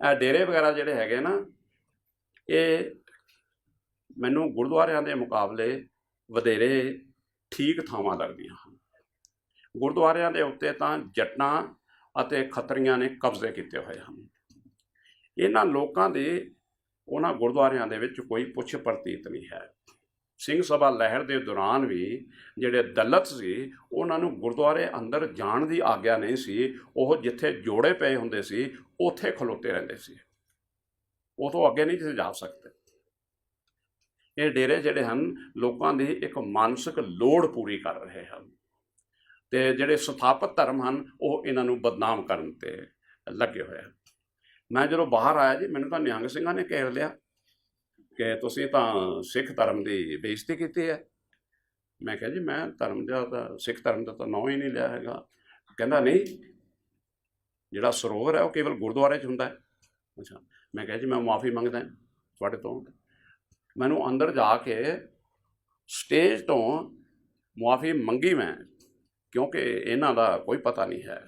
ਇਹ ਡੇਰੇ ਵਗੈਰਾ ਜਿਹੜੇ ਹੈਗੇ ਨਾ, ਇਹ ਮੈਨੂੰ ਗੁਰਦੁਆਰਿਆਂ ਦੇ ਮੁਕਾਬਲੇ ਵਧੇਰੇ ਠੀਕ ਥਾਵਾਂ ਲੱਗਦੀਆਂ ਹਨ। ਗੁਰਦੁਆਰਿਆਂ ਦੇ ਉੱਤੇ ਤਾਂ ਜੱਟਾਂ ਅਤੇ ਖੱਤਰੀਆਂ ਨੇ ਕਬਜ਼ੇ ਕੀਤੇ ਹੋਏ ਹਨ। ਇਹਨਾਂ ਲੋਕਾਂ ਦੇ ਉਹਨਾਂ ਗੁਰਦੁਆਰਿਆਂ ਦੇ ਵਿੱਚ ਕੋਈ ਪੁੱਛ ਪ੍ਰਤੀਤ ਨਹੀਂ ਹੈ। ਸਿੰਘ ਸਭਾ ਲਹਿਰ ਦੇ ਦੌਰਾਨ ਵੀ ਜਿਹੜੇ ਦਲਤ ਸੀ, ਉਹਨਾਂ ਨੂੰ ਗੁਰਦੁਆਰੇ ਅੰਦਰ ਜਾਣ ਦੀ ਆਗਿਆ ਨਹੀਂ ਸੀ। ਉਹ ਜਿੱਥੇ ਜੋੜੇ ਪਏ ਹੁੰਦੇ ਸੀ, ਉੱਥੇ ਖਲੋਤੇ ਰਹਿੰਦੇ ਸੀ। ਉਹ ਤੋਂ ਅੱਗੇ ਨਹੀਂ ਜਾ ਸਕਦੇ। ਇਹ ਡੇਰੇ ਜਿਹੜੇ ਹਨ, ਲੋਕਾਂ ਦੀ ਇੱਕ ਮਾਨਸਿਕ ਲੋੜ ਪੂਰੀ ਕਰ ਰਹੇ ਹਨ। ਤੇ ਜਿਹੜੇ ਸਥਾਪਤ ਧਰਮ ਹਨ, ਉਹ ਇਹਨਾਂ ਨੂੰ ਬਦਨਾਮ ਕਰਨ ਤੇ ਲੱਗੇ ਹੋਏ ਹਨ। ਮੈਂ ਜਦੋਂ ਬਾਹਰ ਆਇਆ ਜੀ, ਮੈਨੂੰ ਤਾਂ ਨਿਹੰਗ ਸਿੰਘਾਂ ਨੇ ਘੇਰ ਲਿਆ। ਕਿ ਤੁਸੀਂ ਤਾਂ ਸਿੱਖ ਧਰਮ ਦੀ ਬੇਇੱਜ਼ਤੀ ਕੀਤੀ ਹੈ। ਮੈਂ ਕਿਹਾ ਜੀ, ਮੈਂ ਧਰਮ ਦਾ ਤਾਂ, ਸਿੱਖ ਧਰਮ ਦਾ ਤਾਂ ਨਾਂ ਹੀ ਨਹੀਂ ਲਿਆ ਹੈਗਾ। ਕਹਿੰਦਾ, ਨਹੀਂ, ਜਿਹੜਾ ਸਰੋਵਰ ਹੈ ਉਹ ਕੇਵਲ ਗੁਰਦੁਆਰੇ 'ਚ ਹੁੰਦਾ ਹੈ। ਅੱਛਾ, ਮੈਂ ਕਿਹਾ ਜੀ, ਮੈਂ ਮਾਫੀ ਮੰਗਦਾ ਤੁਹਾਡੇ ਤੋਂ। ਮੈਨੂੰ ਅੰਦਰ ਜਾ ਕੇ ਸਟੇਜ ਤੋਂ ਮਾਫੀ ਮੰਗੀ ਮੈਂ, ਕਿਉਂਕਿ ਇਹਨਾਂ ਦਾ ਕੋਈ ਪਤਾ ਨਹੀਂ ਹੈ।